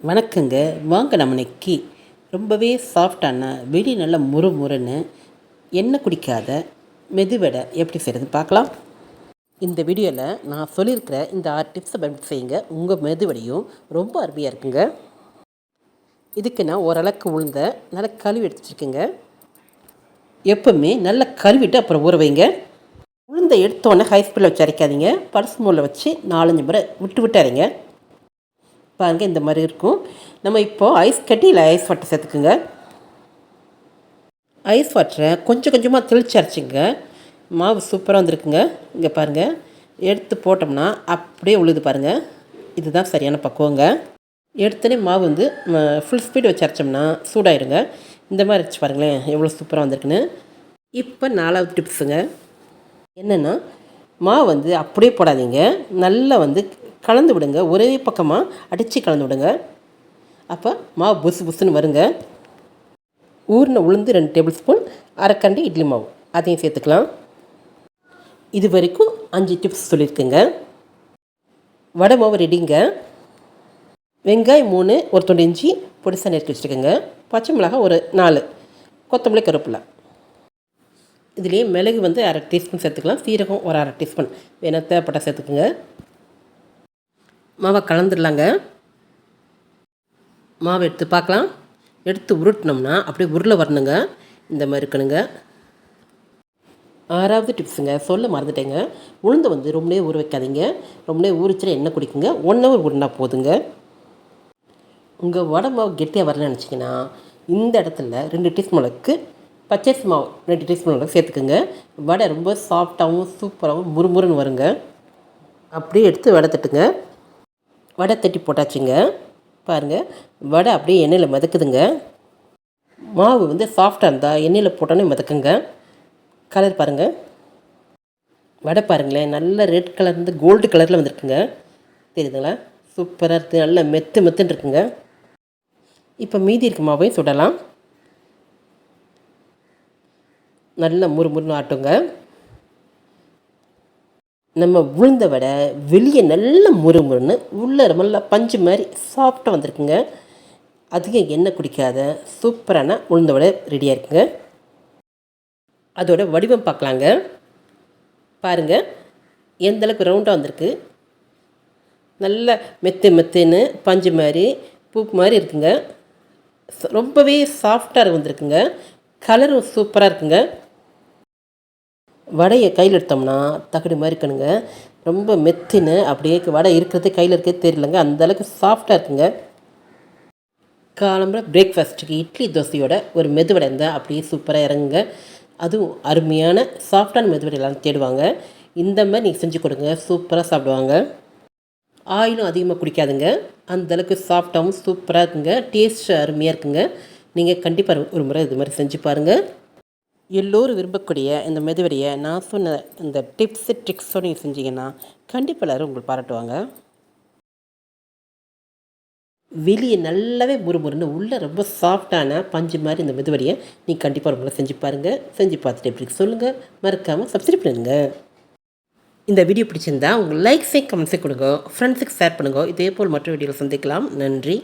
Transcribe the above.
வணக்கங்க. வாங்க நம்ம இன்னைக்கு ரொம்பவே சாஃப்டான வெளி நல்ல முறு முறுன்னு எண்ணெய் குடிக்காத மெதுவடை எப்படி செய்கிறது பார்க்கலாம். இந்த வீடியோவில் நான் சொல்லியிருக்கிற இந்த ஆறு டிப்ஸை பயன்படுத்தி செய்யுங்க. உங்கள் மெதுவடையும் ரொம்ப அருமையாக இருக்குங்க. இதுக்கு நான் ஓரளவுக்கு உளுந்த நல்லா கழுவி எடுத்துருக்கேங்க எப்போவுமே நல்லா கழுவிட்டு அப்புறம் ஊற வைங்க. உளுந்தை எடுத்தோடனே ஹை ஸ்பீடில் வச்சு அரைக்காதீங்க. பர்ஸ் மூலில் வச்சு நாலஞ்சு முறை விட்டு விட்டு அரைங்க. பாருங்கள் இந்த மாதிரி இருக்கும். நம்ம இப்போது ஐஸ் கட்டியில் ஐஸ் வாட்டர் சேர்த்துக்குங்க. ஐஸ் வாட்டரை கொஞ்சம் கொஞ்சமாக தெளிச்சு அரைச்சிங்க. மாவு சூப்பராக வந்திருக்குங்க. இங்கே பாருங்கள் எடுத்து போட்டோம்னா அப்படியே உழுது பாருங்கள் இதுதான் சரியான பக்குவங்க. எடுத்தோடனே மாவு வந்து ஃபுல் ஸ்பீடு வச்சு அரைச்சோம்னா சூடாயிருங்க. இந்த மாதிரி வச்சு பாருங்களேன் எவ்வளோ சூப்பராக வந்திருக்குன்னு. இப்போ நாலாவது டிப்ஸுங்க என்னென்னா மாவு வந்து அப்படியே போடாதீங்க. நல்லா வந்து கலந்து விடுங்க. ஒரே பக்கமாக அடித்து கலந்து விடுங்க. அப்போ மாவு புசு புசுன்னு வருங்க. ஊறின உளுந்து ரெண்டு டேபிள் ஸ்பூன் அரைக்கண்டி இட்லி மாவு. அதையும் சேர்த்துக்கலாம். இது வரைக்கும் அஞ்சு டிப்ஸ் சொல்லியிருக்குங்க. வடை மாவு ரெடிங்க. வெங்காயம் மூணு ஒரு தொண்டு இஞ்சி பொடிசாக நெருக்கி வச்சுருக்கோங்க. பச்சை மிளகாய் ஒரு நாலு. கொத்தமல்லி கருப்பில் இதுலேயே மிளகு வந்து அரை டீஸ்பூன் சேர்த்துக்கலாம். சீரகம் ஒரு அரை டீஸ்பூன். வேணால் தேவைப்பட்டால் சேர்த்துக்குங்க. மாவை கலந்துடலாங்க. மாவை எடுத்து பார்க்கலாம். எடுத்து உருட்டினோம்னா அப்படியே உருளை வரணுங்க. இந்த மாதிரி இருக்கணுங்க. ஆறாவது டிப்ஸுங்க சொல்ல மறந்துட்டேங்க. உளுந்தை வந்து ரொம்ப நேரம் ஊற வைக்காதீங்க. ரொம்ப நேரம் ஊறிச்சுன்னா எண்ணெய் குடிக்குங்க. ஒன் ஹவர் உருண்டா போதுங்க. உங்கள் உடம்பு மாவு கெட்டியாக வரலன்னு நினச்சிங்கன்னா இந்த இடத்துல ரெண்டு டீஸ்பூன் அளவுக்கு பச்சரிசி மாவு ரெண்டு டீஸ்பூன் அளவுக்கு சேர்த்துக்குங்க. வடை ரொம்ப சாஃப்டாகவும் சூப்பராகவும் முறுமுறுன்னு வருங்க. அப்படியே எடுத்து வடை தட்டுங்க. வடை தட்டி போட்டாச்சுங்க. பாருங்கள் வடை அப்படியே எண்ணெயில் மிதக்குதுங்க. மாவு வந்து சாஃப்டாக இருந்தால் எண்ணெயில் போட்டோன்னே மிதக்குங்க. கலர் பாருங்கள் வடை பாருங்களேன் நல்ல ரெட் கலர் வந்து கோல்டு கலரில் வந்திருக்குங்க. தெரியுதுங்களா? சூப்பராக இருக்குது நல்லா மெத்து மெத்துன்னு இருக்குங்க. இப்போ மீதி இருக்க மாவையும் சுடலாம். நல்லா முறுமுறுன்னு ஆட்டுங்க. நம்ம உளுந்த வடை வெளியே நல்ல முறுமுறுன்னு உள்ளே நல்லா பஞ்சு மாதிரி சாஃப்டாக வந்திருக்குங்க. அதிகம் எண்ணெய் குடிக்காத சூப்பரான உளுந்த வடை ரெடியாக இருக்குங்க. அதோட வடிவம் பார்க்கலாங்க. பாருங்கள் எந்த அளவுக்கு ரவுண்டாக வந்திருக்கு. நல்ல மெத்து மெத்துன்னு பஞ்சு மாதிரி பூ மாதிரி இருக்குங்க. ரொம்பவே சாஃப்டாக வந்திருக்குங்க. கலரும் சூப்பராக இருக்குங்க. வடையை கையில் எடுத்தோம்னா தகடு மாதிரி இருக்கணுங்க. ரொம்ப மெத்தின்னு அப்படியே வடை இருக்கிறது கையில் இருக்கே தெரியலங்க. அந்தளவுக்கு சாஃப்டாக இருக்குங்க. காலம்புற பிரேக்ஃபாஸ்ட்டுக்கு இட்லி தோசையோட ஒரு மெதுவடை இருந்தால் அப்படியே சூப்பராக இறங்குங்க. அதுவும் அருமையான சாஃப்டான மெதுவடை எல்லாம் தேடுவாங்க. இந்த மாதிரி நீங்கள் செஞ்சு கொடுங்க. சூப்பராக சாப்பிடுவாங்க. ஆயிலும் அதிகமாக குடிக்காதுங்க. அந்தளவுக்கு சாஃப்டாகவும் சூப்பராக இருக்குங்க. டேஸ்ட் அருமையாக இருக்குங்க. நீங்கள் கண்டிப்பாக ஒரு முறை இது மாதிரி செஞ்சு பாருங்கள் எல்லோரும் விரும்பக்கூடிய இந்த மெதுவடையை நான் சொன்ன இந்த டிப்ஸு ட்ரிக்ஸோடு நீங்கள் செஞ்சீங்கன்னா கண்டிப்பாக எல்லோரும் உங்களுக்கு பாராட்டுவாங்க. வெளியே நல்லாவே முறுமுறுன்னு உள்ளே ரொம்ப சாஃப்டான பஞ்சு மாதிரி இந்த மெதுவடையை நீங்கள் கண்டிப்பாக ஒரு முறை செஞ்சு பாருங்கள் செஞ்சு பார்த்துட்டு எப்படி சொல்லுங்கள் மறக்காமல் சப்ஸ்கிரைப் பண்ணுங்கள் இந்த வீடியோ பிடிச்சிருந்தா உங்கள் லைக்ஸை கமெண்ட்ஸை கொடுங்க. ஃப்ரெண்ட்ஸுக்கு ஷேர் பண்ணுங்க. இதே போல் மற்ற வீடியோவில் சந்திக்கலாம். நன்றி.